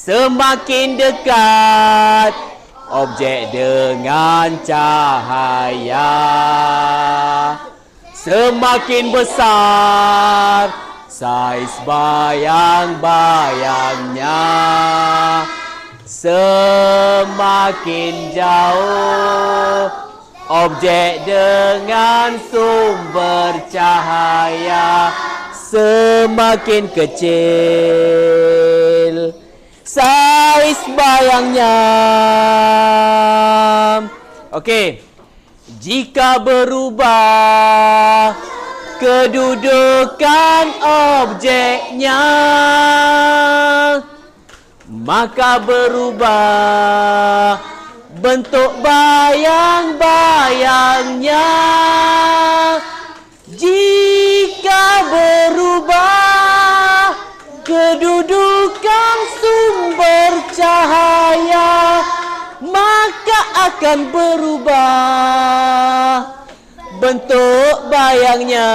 Semakin dekat objek dengan cahaya. Semakin besar saiz bayang-bayangnya. Semakin jauh objek dengan sumber cahaya. Semakin kecil bayangnya Okey. Jika berubah kedudukan objeknya. Maka berubah bentuk bayang-bayangnya. Jika berubah kedudukan akan berubah. Bentuk bayangnya